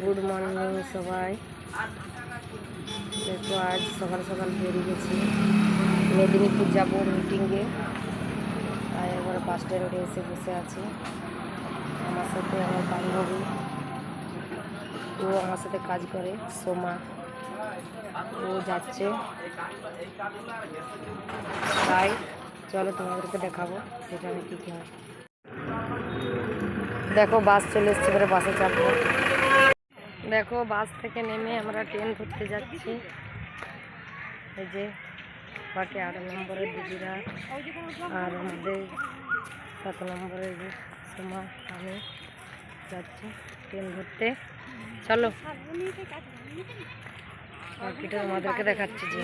Good morning সবাই। দেখো আজ সকাল সকাল বেরিয়ে গেছি। মেদিনীপুর যাব মিটিংয়ে আর এবার বাস স্ট্যান্ডে এসে বসে আছি। আমার সাথে আমার বান্ধবী। ও আমার সাথে কাজ করে সোমা। ও যাচ্ছে। তাই চলো তোমাদেরকে দেখাবো সেখানে কী কী হয়। দেখো বাস চলে এসছে এবারে বাসে চাপবো। দেখো, বাস থেকে নেমে আমরা ট্রেন ধরতে যাচ্ছি। এই যে, বাকি আট নম্বরের দিদিরা আর আমাদের সাত নম্বরের যে সোমা, আমি যাচ্ছি ট্রেন ধরতে। চলো। বাকিটা আমাদেরকে দেখাচ্ছি যে।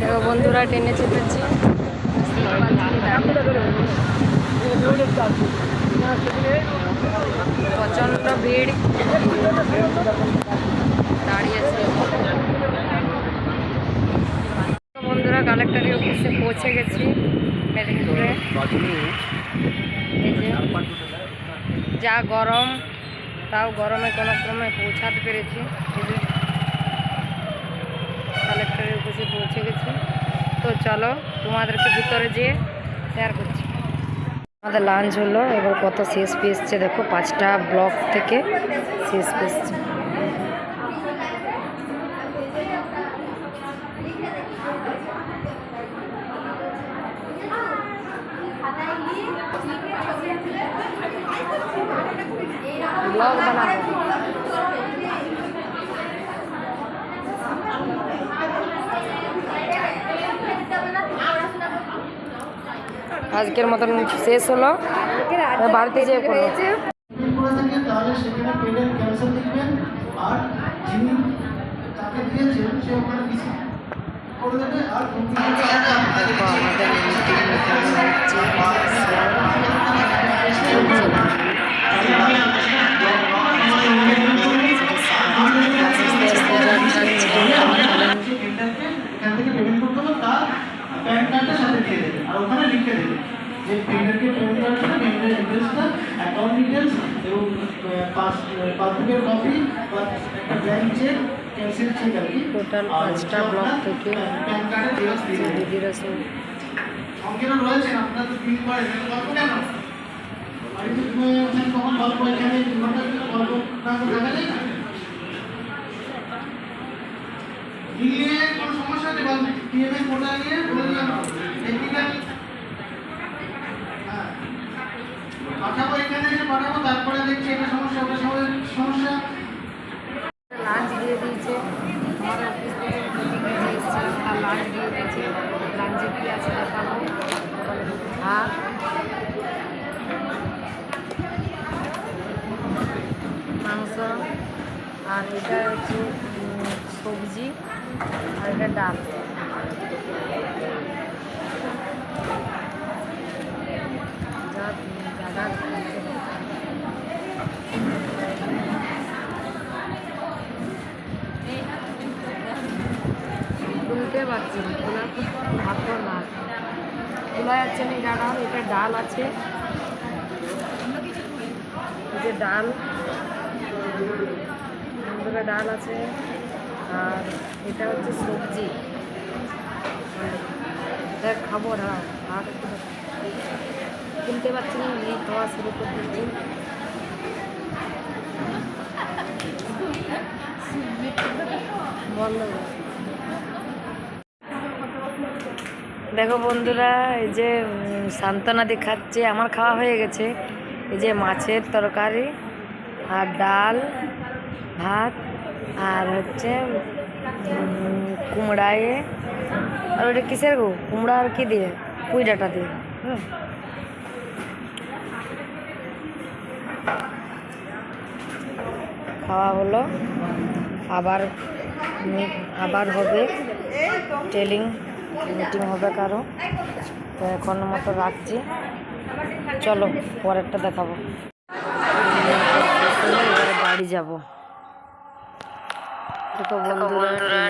দেখো, বন্ধুরা ট্রেনে চেপেছি প্রচণ্ড ভিড়। দাঁড়িয়েছে বন্ধুরা, কালেক্টরি অফিসে পৌঁছে গেছি মেদিনীপুরে। যা গরম, তাও গরমে কোনো ক্রমে পৌঁছাতে পেরেছি। কালেক্টরের অফিসে পৌঁছে গেছি। তো চলো, তোমাদেরকে ভিতরে যেয়ে শেয়ার করছি। আমাদের লাঞ্চ হলো এবার কত সিএসপি এসছে দেখো পাঁচটা ব্লক থেকে সিএসপি এসছে। বানাবো। আজকের মতন শেষ হলো। বাড়িতে যেয়ে করে দেবে যে পেমেন্টকে পেমেন্ট পেমেন্টের ডিটেলসটা অ্যাকাউন্ট ডিটেলস এবং পাস পাসবুকের কপি বা একটা ব্যাংক চেক ক্যান্সেল চেক আর কি। টোটাল পাঁচটা ব্লক থেকে প্যান কার্ডের জেরক্স দিয়ে দেবে দিদিরা সব অঙ্কেরা রয়েছেন আপনার তো করে কেন বাড়িতে ঘুমিয়ে ওঠেন তখন গল্প এখানে দু ঘণ্টার গল্প না দেখা যায় না। গিয়ে কোনো সমস্যা নেই বলে দিলাম টেকনিক্যাল হ্যাঁ পাঠাবো এখানে এসে পাঠাবো তারপরে দেখছি এটা সমস্যা ওটা সমস্যা। লাঞ্চ দিয়ে দিয়েছে। আমার আর লাঞ্চ দিয়ে দিয়েছে লাঞ্চে কী আছে ভাত। মাংস। আর এটা হচ্ছে সবজি। আর এটা ডাল। যা দাদা খাচ্ছে। খুলতে পারছি না খোলা ভাত না খোলা যাচ্ছে না এটা ডাল আছে। যে ডাল, বন্ধুরা ডাল আছে। আর এটা হচ্ছে সবজি। এটা খাব একটু দেখাও। কিনতে পারছি না নিয়ে খাওয়া শুরু করে দিচ্ছি বন্ধ করে। দেখো বন্ধুরা, এই যে সান্ত্বনা দেখাচ্ছে, আমার খাওয়া হয়ে গেছে। এই যে মাছের তরকারি আর ডাল, ভাত আর হচ্ছে কুমড়ায়ে আর ওটা কিসের গো? কুমড়া আর কি দিয়ে? পুঁই ডাটা দিয়ে খাওয়া হলো। আবার আবার হবে। টেলিং মিটিং হবে কারও। তো এখন মতো রাখছি। চলো পরেরটা দেখাবো। বাড়ি যাব। বন্ধুরা